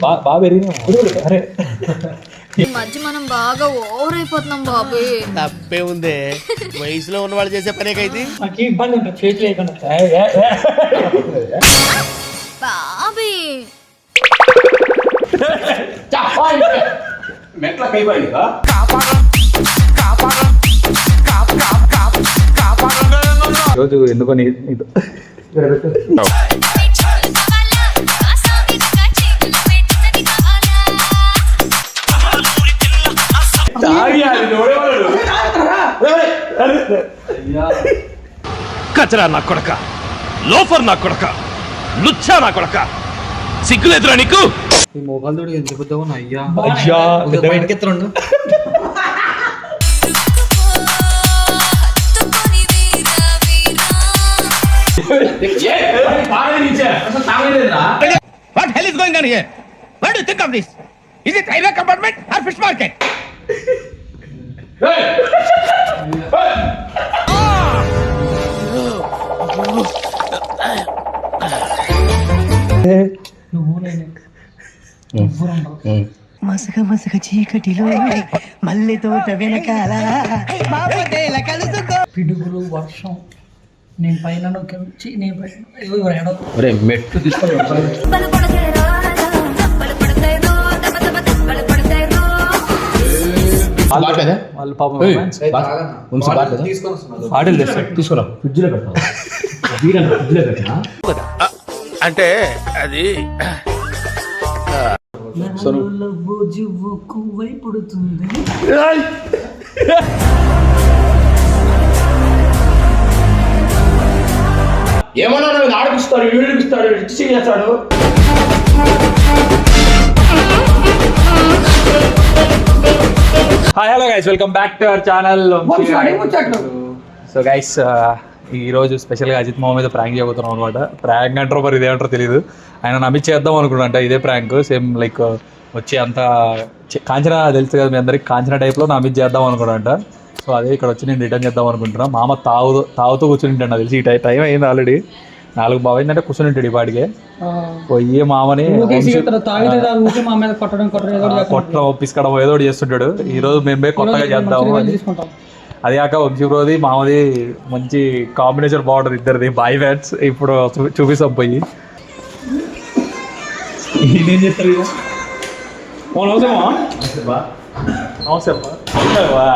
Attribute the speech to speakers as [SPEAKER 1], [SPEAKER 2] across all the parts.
[SPEAKER 1] బాగా పెరిగినాయి అరే.
[SPEAKER 2] ఈ మధ్య మనం బాగా ఓవర్ అయిపోతున్నాం బాబు.
[SPEAKER 3] తప్పే ఉందే. వయసులో ఉన్న వాళ్ళు చేసే పనేకైతే
[SPEAKER 4] నాకు ఇబ్బంది ఉంటుంది. చేతులు.
[SPEAKER 2] బాబీ.
[SPEAKER 5] మెట్ల
[SPEAKER 1] రోజు ఎందుకో
[SPEAKER 6] కచరా నా కొడక లోఫర్ నా కొడక లుచ్చా నా కొడక సిగ్గులేదురా నీకు?
[SPEAKER 7] ఈ మోకాలు తోడు ఎంత పెద్దగా ఉన్నా అయ్యా.
[SPEAKER 1] అయ్యా పెద్ద
[SPEAKER 7] బయటకి ఎత్తరండు
[SPEAKER 6] what hell is going on here what do think of this is it railway compartment or fish market
[SPEAKER 8] మసక మసక చీకటిలో మల్లె తోట వెనకాల
[SPEAKER 4] పిడుగులు వర్షం. నేను పైన నొక్కి నేను
[SPEAKER 5] మెట్లు తీసుకొని
[SPEAKER 1] వాళ్ళు పాపం ఆడలు తెస్తారు
[SPEAKER 5] తీసుకురా. ఫ్రిడ్జ్లో పెడతావు? వీరంట ఫ్రిడ్జ్లో పెట్టినా?
[SPEAKER 3] అంటే అది
[SPEAKER 4] లవ్వు జివ్వు కువ్వై పుడుతుంది.
[SPEAKER 5] ఏమన్నా ఆడిపిస్తాడు వీడిపిస్తాడు ఇచ్చి చేస్తాడు?
[SPEAKER 1] Hi hello guys welcome back to our channel so guys ఈ రోజు స్పెషల్గా అజిత్ మామ మీద ప్రాంక్ చేయబోతున్నాం అనమాట ప్రాంక్ అంటారో మరి ఇదేమంటారో తెలియదు ఆయన నమ్మి చేద్దాం అనుకున్నాంట ఇదే ప్రాంక్ సేమ్ లైక్ వచ్చి అంత కాంచన తెలుసు కదా మీ అందరికి కాంచన టైప్లో నా మీద చేద్దాం అనుకున్నాంట సో అదే ఇక్కడ వచ్చి నేను రిటర్న్ చేద్దాం అనుకుంటున్నా. మామ తాగు తాగుతూ కూర్చుని ఉంటాను తెలిసి ఈ టైం అయింది ఆల్రెడీ నాలుగు బాగా అయిందంటే కూర్చుని ఉంటాడు ఈ పాటికే. పోయి మామని
[SPEAKER 4] కొట్టడం కొట్టడం ఏదో
[SPEAKER 1] చేస్తుంటాడు. ఈ రోజు మేమే కొత్తగా చేద్దాము అని. అది కాక వంశీప్రోది మామది మంచి కాంబినేషన్ బాగుంటుంది ఇద్దరిది బాయ్ ఫ్యాన్స్ ఇప్పుడు చూపిస్తాం పోయి. చేస్తారు.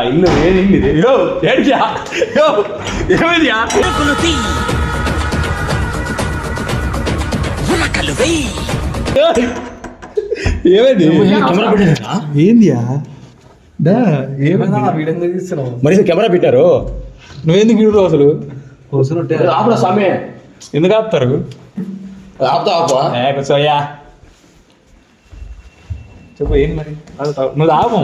[SPEAKER 1] ఇల్లు ఏది ఇల్లు ఇది? ఏమైంది?
[SPEAKER 5] పెట్టారా?
[SPEAKER 1] ఏందియా? డా
[SPEAKER 7] వీడెందుకు తీస్తున్నావు
[SPEAKER 5] మరి కెమెరా పెట్టారు.
[SPEAKER 1] నువ్వెందుకు ఇడు అసలు?
[SPEAKER 5] ఆపడా సామే
[SPEAKER 1] ఎందుకు ఆపుతారు?
[SPEAKER 5] ఆపుతా ఆపా
[SPEAKER 1] ఏ చెప్పు ఏంది మరి. నువ్వు ఆపు.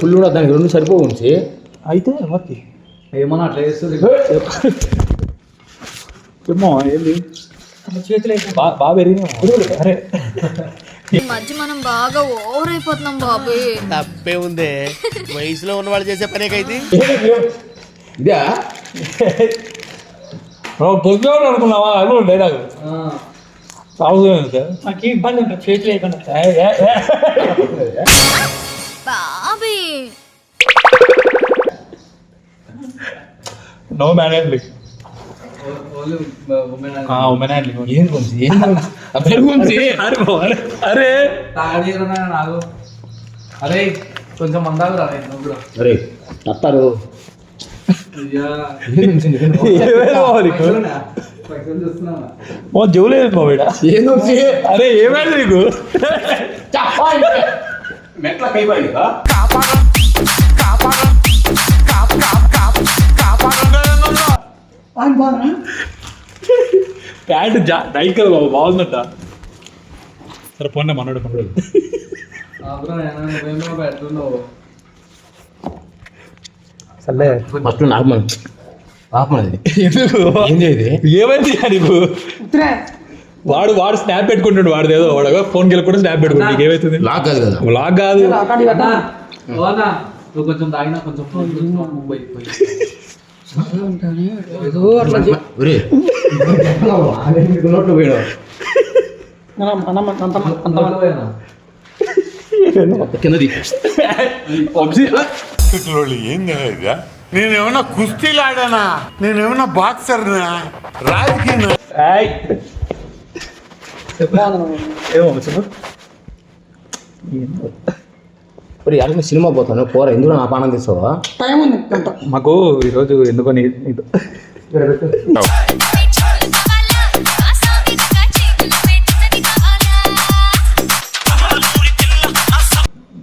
[SPEAKER 5] ఫుల్ కూడా దానికి రెండు సరిపోవు ఉంచి.
[SPEAKER 1] అయితే ఎవరికి?
[SPEAKER 7] ఏమన్నా అట్లా చేస్తుంది?
[SPEAKER 1] ఏంది? బాగా పెరిగినాయి అరే.
[SPEAKER 2] మధ్య మనం బాగా ఓవర్ అయిపోతున్నాం బాబు.
[SPEAKER 3] తప్పే ఉందే. వయసులో ఉన్న వాళ్ళు చేసే పనేకైతే
[SPEAKER 5] ఇదే?
[SPEAKER 1] పొద్దున అనుకున్నావా? అది కూడా డైలాగ్ సాగుతుంది.
[SPEAKER 4] నాకు ఇబ్బంది ఉంటుంది చేతులు వేయకుండా
[SPEAKER 2] బాబీ.
[SPEAKER 1] నో హ్యాండ్లింగ్
[SPEAKER 5] ఏం గుంచి ఏం గుంచి
[SPEAKER 1] అరే అరే,
[SPEAKER 7] కొంచెం మందాలు రా
[SPEAKER 5] అరే
[SPEAKER 7] అయ్యా.
[SPEAKER 1] ఓ జోలేదు మా
[SPEAKER 5] గుంచి
[SPEAKER 1] అరే ఏమైంది నీకు?
[SPEAKER 5] మెట్ల
[SPEAKER 1] ప్యాంట్ జా టైట్ కదా బాబు బాగుందంట. సరే పోండి మనోడు మనోడు. సర్లే
[SPEAKER 5] ఫస్ట్ నాకు మనం ఆపమది
[SPEAKER 1] ఎందుకు?
[SPEAKER 5] ఏంది ఇది?
[SPEAKER 1] ఏమైంది నీకు? వాడు వాడు స్నాప్ పెట్టుకుంటుండు వాడు ఏదో వాడు ఫోన్ గెలుకుంటే స్నాప్ పెట్టుకుంటు నీకు ఏమైతుంది
[SPEAKER 5] లాక్ కాదు కదా.
[SPEAKER 1] లాగ్ కాదు.
[SPEAKER 7] కొంచెం తాగినా కొంచెం పోయి
[SPEAKER 4] ఏదో అంత
[SPEAKER 7] పోయినా
[SPEAKER 5] కిందది
[SPEAKER 9] నేనేమన్నా కుస్తీలాడానా నేనేమన్నా బాక్సర్నా రాజకీయ
[SPEAKER 5] ఒరే యాడికి సినిమా పోతాను. పోరా ఎందుకు నా పానం తీసావా
[SPEAKER 4] టైం ఉంది
[SPEAKER 1] మాకు ఈరోజు ఎందుకో నీ ఇది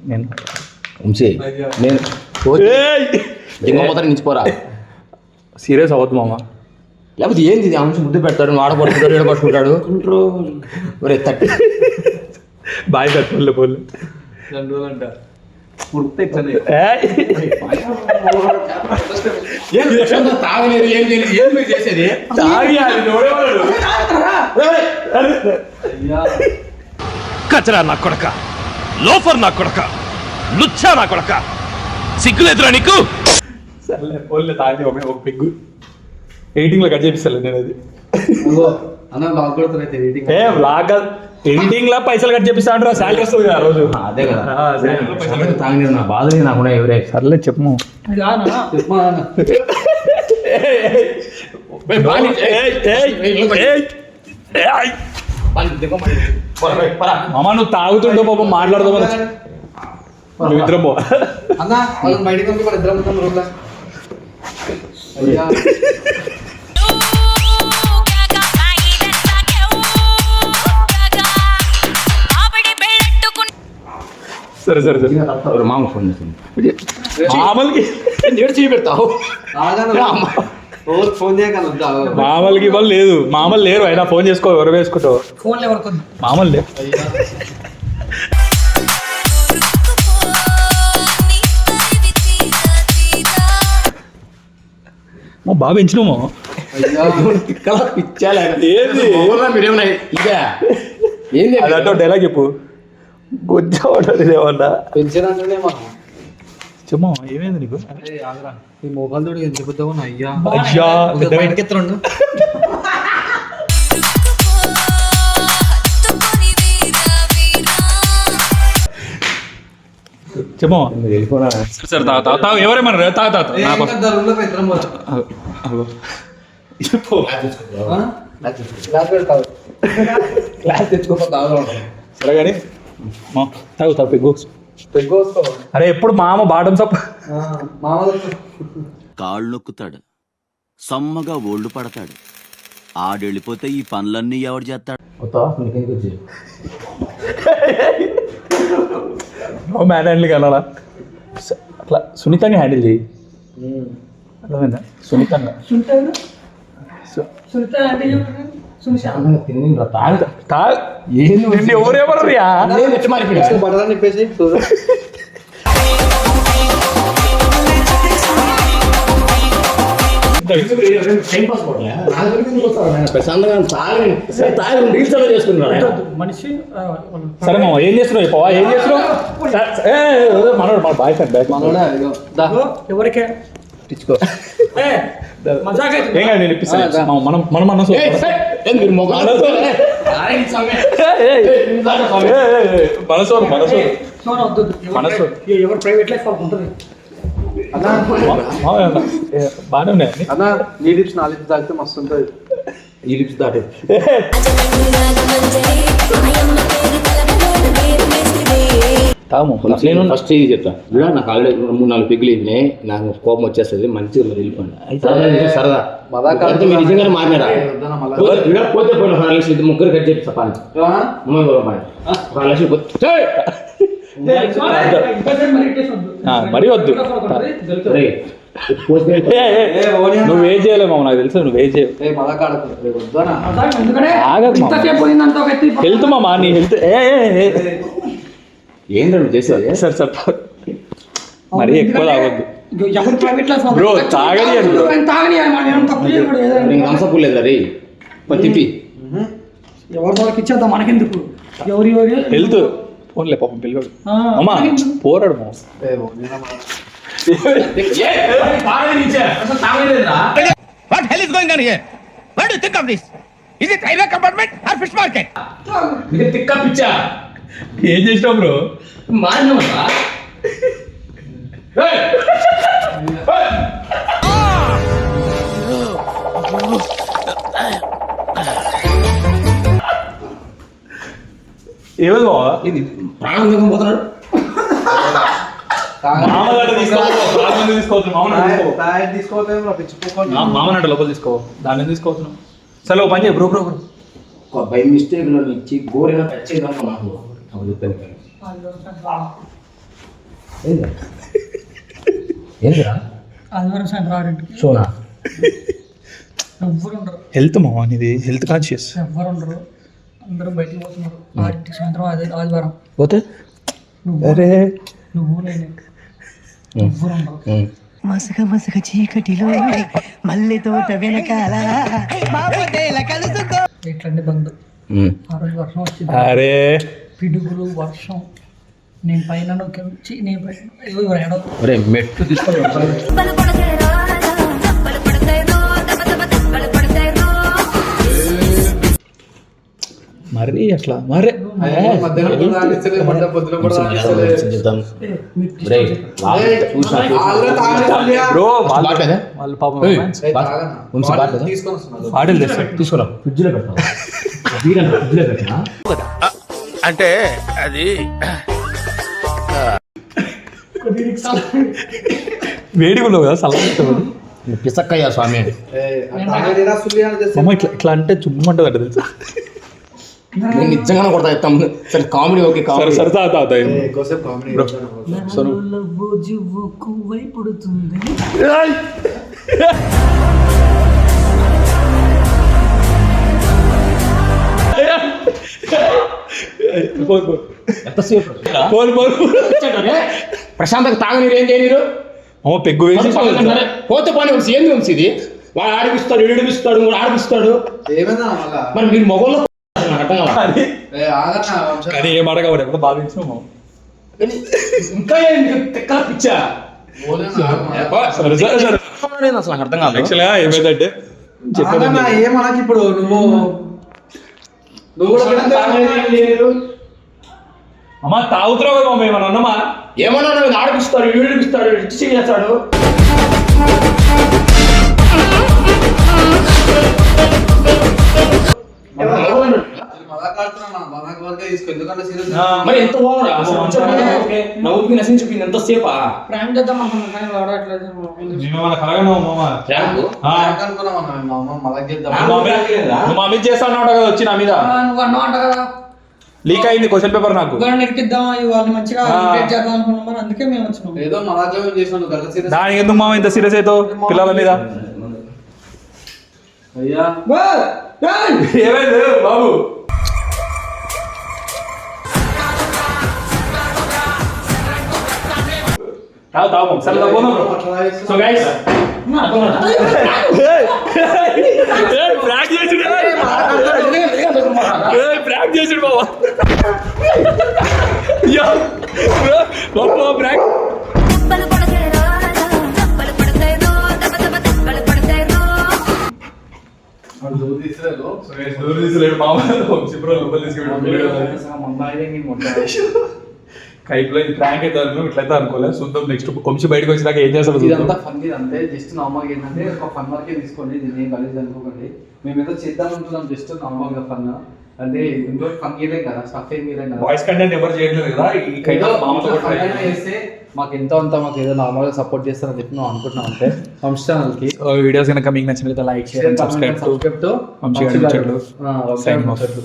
[SPEAKER 1] నేను
[SPEAKER 5] వంశీ నేను దిమ్మ మొదటి నుంచి పోరా.
[SPEAKER 1] సీరియస్ అవ్వద్దు మామ.
[SPEAKER 5] లేకపోతే ఏంది ఇది? అంశం ముద్దు పెడతాడు ఆడ పడుకుంటాడు ఈడ పట్టుకుంటాడు ఒరే తట్టి
[SPEAKER 1] బాయ్ సార్ పోలే పోలే
[SPEAKER 7] రెండు రోజులు అంట. పుడితే ఇట్లనే
[SPEAKER 5] తాగలేదు ఏం చేయలేదు ఏం మీరు చేసేది?
[SPEAKER 6] కచరా నా కొడక లోఫర్ నా కొడక లుచ్చా నా కొడక. సిగ్గులేదురా నీకు?
[SPEAKER 1] సర్లే పోలే తాగి ఒక ఒక పెగ్గు. ఎడిటింగ్లో కట్ చేపిస్తాను నేను అది
[SPEAKER 7] అన్న బాగా కొడుతున్నైతే రీడింగ్
[SPEAKER 1] ఏ బ్లాగ్ ఎడిటింగ్లో పైసలు కట్ చేపిస్తా అంటారా శాలరీ వస్తుంది కదా ఆ రోజు.
[SPEAKER 5] అదే కదా.
[SPEAKER 1] ఆ, సరే.
[SPEAKER 5] తాగలేదు నా బాధలే నాకున్నా ఎవరే.
[SPEAKER 1] సర్లే చెప్పు. మామ నువ్వు తాగుతుండో పాపం మాట్లాడదాం నువ్వు ఇద్దరం పో.
[SPEAKER 7] అన్న బయటకు ఇద్దరం
[SPEAKER 1] సరే సరే సరే.
[SPEAKER 5] మామ ఫోన్ చేసింది?
[SPEAKER 1] మామూలుకి?
[SPEAKER 5] ఏడు చేయి పెడతావు
[SPEAKER 7] రోజు ఫోన్ చేయగలద్దా
[SPEAKER 1] మామూలుకి ఇవ్వాలి లేదు మామూలు లేరు. అయినా ఫోన్ చేసుకో ఎవరు వేసుకుంటావు. మామూలు లేవు బాగా పెంచినాము
[SPEAKER 5] పిక్కల పిచ్చాలే
[SPEAKER 1] ఏంది?
[SPEAKER 5] మీరేమన్నా ఇదే ఏంది
[SPEAKER 1] అదంటే డైలాగ్ చెప్పు గుజ్జ ఉంటుంది ఏమన్నా
[SPEAKER 7] పెన్షన్ అంటేనే మనం
[SPEAKER 1] చెప్పమా ఏమైంది నీకు?
[SPEAKER 7] ఈ మొబైల్ తోడు ఎంత పెద్దగా ఉన్నా అయ్యా.
[SPEAKER 1] అయ్యా
[SPEAKER 7] తెచ్చుకోకపోతే
[SPEAKER 1] సరే కానీ. మా, తాగు అరే ఎప్పుడు మామ బాటం సప్
[SPEAKER 7] మామ
[SPEAKER 10] కాళ్ళొక్కుతాడు. సమ్మగా ఒళ్ళు పడతాడు. ఆడెళ్ళిపోతే ఈ పనులన్నీ ఎవడు చేస్తాడు?
[SPEAKER 1] నో మ్యాన్ హ్యాండిల్ కనాలా స- అట్లా సున్నితంగా హ్యాండిల్ చేయి. అర్థమైందా? సున్నితంగా.
[SPEAKER 4] సునీత సునీత అంటే ఎవరు? మనిషి
[SPEAKER 1] సరే మామ ఏం చేస్తున్నావు? పోవా ఏం చేస్తున్నావు? మనోడు మన బాయ్ ఫ్రెండ్ బ్యాక్
[SPEAKER 4] ఎవరికే?
[SPEAKER 1] మనం మనం మనం
[SPEAKER 5] మీరు మొగాలు
[SPEAKER 1] మనసోరు మనసోరు
[SPEAKER 4] సోనా వద్దు, వద్దు. ఎవరి
[SPEAKER 1] మనసు.
[SPEAKER 4] ప్రైవేట్- ఏ, ఎవరి ప్రైవేట్ లైఫ్ ఉంటుంది.
[SPEAKER 1] బాగానే ఉన్నాయి
[SPEAKER 7] అన్న? నీ లిప్స్ నా లిప్స్ తాగితే మస్తు ఉంటుంది.
[SPEAKER 5] ఈ లిప్స్ దాటే.
[SPEAKER 1] తాము
[SPEAKER 5] నేను ఫస్ట్ ఇది చెప్తా. చూడ నాకు ఆల్రెడీ మూడు నాలుగు పెగ్గులు ఇవినాయి నాకు కోపం వచ్చేస్తుంది మంచిగా మీరు వెళ్ళిపోండి. సరదా నిజం సరదా.
[SPEAKER 7] మదాకా-
[SPEAKER 5] అయితే మీరు నిజంగానే. పోతే- పోయిన ఒక లక్షలు ముగ్గురు కట్? అమ్మాయి అమ్మాయి. ఒక లక్షలు
[SPEAKER 4] మరి వద్దు.
[SPEAKER 1] నువ్వు ఏం చేయలేవు మామ నాకు తెలుసు నువ్వు ఏం చేయవు హెల్త్ మామా నీ హెల్త్. ఏ
[SPEAKER 5] నువ్వు చేసేది?
[SPEAKER 1] సరే సరే మరీ ఎక్కువ తాగొద్దు.
[SPEAKER 4] ఎవరి ప్రైవేట్ లైఫ్
[SPEAKER 1] Bro, తాగని అని bro.
[SPEAKER 4] తాగని అని మనం ఏం తప్పు చేయకూడదు ఏదైనా.
[SPEAKER 5] నీకు రంసపు లేదా రే? తిప్పి.
[SPEAKER 4] ఎవరి వాళ్ళకి ఇచ్చేద్దాం మనకెందుకు? ఎవరి ఎవరి?
[SPEAKER 1] హెల్త్. ఫోన్లే పాపం పిల్లడు అమ్మా? పోరాడు
[SPEAKER 3] what hell is going on here what do think of this is it railway compartment or fish market
[SPEAKER 5] ఇది తిక్క పిచ్చా
[SPEAKER 1] ఏం చేసినావు బ్రో
[SPEAKER 5] మారినవా
[SPEAKER 1] ఏమది బావా?
[SPEAKER 5] ఇది ప్రాణం పోతున్నాడు?
[SPEAKER 1] మామనంట లోపల తీసుకో దాన్ని తీసుకోవచ్చు సరే ఓ పని చేయ బ్రో బ్రో బ్రో.
[SPEAKER 5] ఒక బై మిస్టేక్లో ఇచ్చి గోరైనా టచ్ చేయడం నాకు. ఏందిరా? సోనా?
[SPEAKER 1] హెల్త్ మామ ఇది హెల్త్ కాన్షియస్
[SPEAKER 4] ఎవ్వరు ఉండరు. అందరూ బయటికి పోతున్నారు ఆరింటికి సాయంత్రం ఆది ఆదివారం.
[SPEAKER 5] పోతే?
[SPEAKER 4] నువ్వు
[SPEAKER 1] అరే.
[SPEAKER 4] నువ్వు నేను
[SPEAKER 8] మసక మసక చీకటిలో మల్లె తోట వెనకాల కలుసుకో
[SPEAKER 4] ఇట్లండి బంద్? ఆ రోజు వర్షం వచ్చింది.
[SPEAKER 1] అరే.
[SPEAKER 4] పిడుగులు వర్షం. నేను పైన ఛీ, నేను పైన ఏదో ఏడవ
[SPEAKER 5] బాట్లేదా?
[SPEAKER 7] తీసుకొని వస్తున్నారు
[SPEAKER 1] ఆటలు తెస్తారు
[SPEAKER 5] తీసుకురా. ఫ్రిడ్జ్లో పెట్టా ఫ్రిడ్జ్లో పెట్టా
[SPEAKER 3] అంటే అది
[SPEAKER 1] వేడిగా ఉండవు కదా చల్లగా
[SPEAKER 5] పిసక్కయ్యా స్వామి.
[SPEAKER 1] ఇట్లా ఇట్లా అంటే చుమ్మంటుంది అంట తెలుసా?
[SPEAKER 5] నేను నిజంగానే కొడతా చెప్తాం. సరే కామెడీ ఓకే
[SPEAKER 1] సరే
[SPEAKER 5] కామెడీ.
[SPEAKER 1] సరే తా తా తా.
[SPEAKER 7] ఎక్కువసేపు కామెడీ
[SPEAKER 1] సరే పోను, పోను.
[SPEAKER 5] ఎంతసేపు?
[SPEAKER 1] పోను, పోను.
[SPEAKER 5] ప్రశాంతంగా తాగనీరు ఏం చేయనీరు?
[SPEAKER 1] అమ్మ పెగ్గు వేసి
[SPEAKER 5] పోతే పని వంశీ ఏంది వంశీ ఇది. వాడు ఆడిపిస్తాడు ఏడిపిస్తాడు ఆడిపిస్తాడు.
[SPEAKER 7] ఏమైందా మళ్ళా
[SPEAKER 5] మరి మీరు కావాలి
[SPEAKER 1] కానీ
[SPEAKER 7] ఏ,
[SPEAKER 1] ఏం మాట కాబట్టి ఎప్పుడు భావించినాము
[SPEAKER 5] ఇంకా తిక్కల పిచ్చా? అసలు నాకు అర్థం కాదు.
[SPEAKER 1] యాక్చువల్గా ఏమైందంటే
[SPEAKER 7] ఆగన్నా, ఏమనకి ఇప్పుడు? నువ్వు నువ్వు
[SPEAKER 5] ఏం.
[SPEAKER 1] అమ్మ తాగుతున్నావు కదా మమ్మీ ఏమన్నా అన్నమా?
[SPEAKER 5] ఏమన్నా నువ్వు ఆడిపిస్తాడు ఏడిపిస్తాడు ఇచ్చి చేస్తాడు.
[SPEAKER 7] మజాక్ ఆడుతున్నా మజాక్ వరకే తీసుకో ఎందుకంటే సీరియస్
[SPEAKER 5] మరి ఎంత ఓవరా? నవ్వుకి నశించిపోయింది ఎంత సేపా?
[SPEAKER 4] ప్రాంక్ చేద్దాం అనుకున్నాను కానీ వాడట్లేదు.
[SPEAKER 1] మేము మన కలగను మామ
[SPEAKER 5] ర్యాంకు
[SPEAKER 1] ఆ,
[SPEAKER 7] అనుకున్నాం మనం మా చేద్దాం.
[SPEAKER 1] నువ్వు మమ్మీ చేస్తా ఉన్నావు కదా వచ్చి నా మీద.
[SPEAKER 4] నువ్వు అన్నావు అంట కదా.
[SPEAKER 1] లీక్ అయింది క్వశ్చన్ పేపర్ నాకు.
[SPEAKER 4] వాళ్ళని మంచిగా చేద్దాం అనుకున్నాం అందుకే మేము వచ్చినాం.
[SPEAKER 7] ఏదో సీరియస్.
[SPEAKER 1] దానికి ఎందుకు మామ ఇంత సీరియస్ అవుతావు పిల్లల మీద.
[SPEAKER 7] అయ్యా
[SPEAKER 1] ఏమైంది బాబు? తాగు తాగు సరే పోదాం సో గైస్ ప్రాంక్ చేసుడు ప్రాంక్ చేసుడు బాబా గొప్ప ప్రాంక్
[SPEAKER 2] దెబ్బలు పడతాయి రా, దెబ్బలు
[SPEAKER 1] కైపులో ఇది ప్రాంక్ అయితే అనుకో ఇట్లయితే అనుకోలేదు. చూద్దాం నెక్స్ట్ వంశీ బయటకు వచ్చినాక ఏం చేస్తాడు
[SPEAKER 7] ఇదంతా ఫన్ ఇదంతే జస్ట్ నార్మల్గా ఏంటంటే ఒక ఫన్ వరకే తీసుకోండి దీన్ని ఏం కలిసి అనుకోకండి మేము ఏదో చేద్దాం అనుకున్నాం జస్ట్ నార్మల్గా ఫన్ అంటే ఇంట్లో ఫన్ గీయలేం కదా స్టఫ్ ఏం గీయలేం కదా.
[SPEAKER 1] వాయిస్ కంటెంట్ ఎవరు చేయట్లేదు కదా ఈ కైట్
[SPEAKER 7] ఏదో
[SPEAKER 1] మామతో
[SPEAKER 7] ఇంట్లో fun అయినా చేస్తే మాకు ఎంతో అంత మాకు ఏదో నార్మల్గా సపోర్ట్ చేస్తారని చెప్పి మేము అనుకుంటున్నాం అంతే. వంశ ఛానల్కి
[SPEAKER 1] వీడియోస్ కనుక మీకు నచ్చినట్లయితే like share and subscribe
[SPEAKER 7] subscribe to
[SPEAKER 1] Vamshi